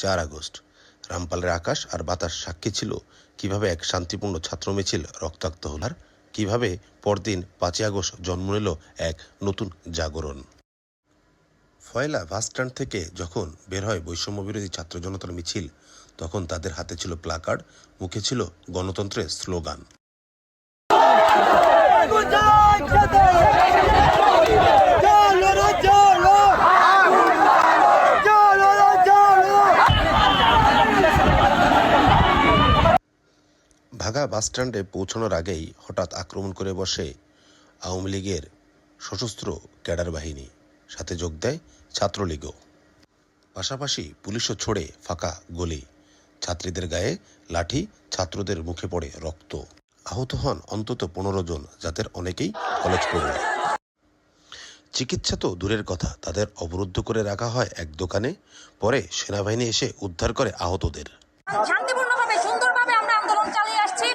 চার আগস্ট। রামপালের আকাশ আর বাতাস সাক্ষী ছিল কীভাবে এক শান্তিপূর্ণ ছাত্র মিছিল রক্তাক্ত হল আর কীভাবে পরদিন পাঁচই আগস্ট জন্ম নিল এক নতুন জাগরণ। ফয়লা বাসস্ট্যান্ড থেকে যখন বের হয় বৈষম্য বিরোধী ছাত্র জনতার মিছিল, তখন তাদের হাতে ছিল প্লাকার্ড, মুখে ছিল গণতন্ত্রের স্লোগান। ভাগা বাসস্ট্যান্ডে পৌঁছানোর আগেই হঠাৎ আক্রমণ করে বসে আওয়ামী লীগের সশস্ত্র ক্যাডার বাহিনী। সাথে যোগ দেয় ছাত্রলীগও। পাশাপাশি পুলিশও ছোড়ে ফাঁকা গলি। ছাত্রীদের গায়ে লাঠি, ছাত্রদের মুখে পড়ে রক্ত। আহত হন অন্তত পনেরো জন, যাদের অনেকেই কলেজ পড়ুয়া চিকিৎসা তো দূরের কথা, তাদের অবরুদ্ধ করে রাখা হয় এক দোকানে, পরে সেনাবাহিনী এসে উদ্ধার করে আহতদের শান্তিপূর্ণভাবে সুন্দরভাবে আমরা আন্দোলন চালিয়ে আসছি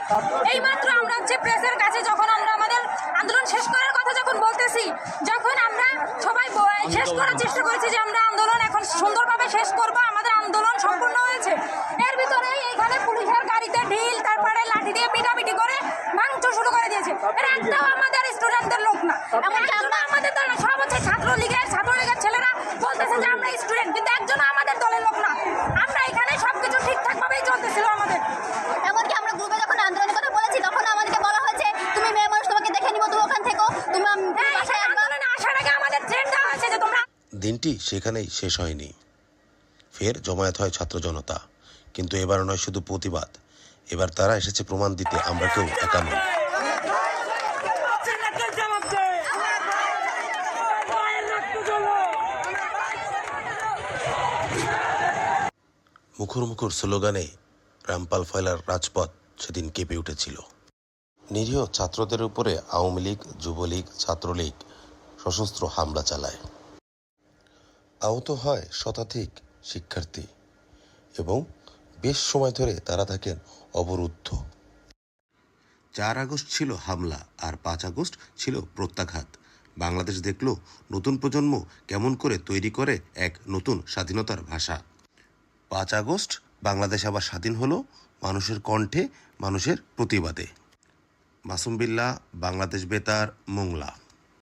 এইমাত্র আমরা হচ্ছে প্রেসের কাছে যখন আমরা আমাদের আন্দোলন শেষ করার কথা যখন বলতেছি যখন আমরা সবাই ব- শেষ করার চেষ্টা করেছি যে আমরা আন্দোলন এখন সুন্দরভাবে শেষ করব আমাদের আন্দোলন সম্পূর্ণ হয়েছে। এর ভিতরে এইখানে পুলিশের গাড়িতে ঢিল তারপরে লাঠি দিয়ে পিটাপিটি করে ভাঙচুর শুরু করে দিয়েছে। এরা একটাও আমাদের স্টুডেন্টদের লোক না। এমনকি আমরা আমাদের দিনটি সেখানেই শেষ হয়নি। ফের জমায়েত হয় ছাত্র জনতা। কিন্তু এবার নয় শুধু প্রতিবাদ। এবার তারা এসেছে প্রমাণ দিতে, আমরা কেউ একা নই। মুখর মুখর স্লোগানে রামপাল ফয়লার রাজপথ সেদিন কেঁপে উঠেছিল। নিরীহ ছাত্রদের উপরে আওয়ামী লীগ, যুবলীগ, ছাত্রলীগ সশস্ত্র হামলা চালায়। আহত হয় শতাধিক শিক্ষার্থী এবং বেশ সময় ধরে তারা থাকেন অবরুদ্ধ। চার আগস্ট ছিল হামলা আর পাঁচ আগস্ট ছিল প্রত্যাঘাত। বাংলাদেশ দেখল নতুন প্রজন্ম কেমন করে তৈরি করে এক নতুন স্বাধীনতার ভাষা। পাঁচ আগস্ট বাংলাদেশ আবার স্বাধীন হলো মানুষের কণ্ঠে, মানুষের প্রতিবাদে। মাসুম বিল্লাহ বাংলাদেশ বেতার, মোংলা।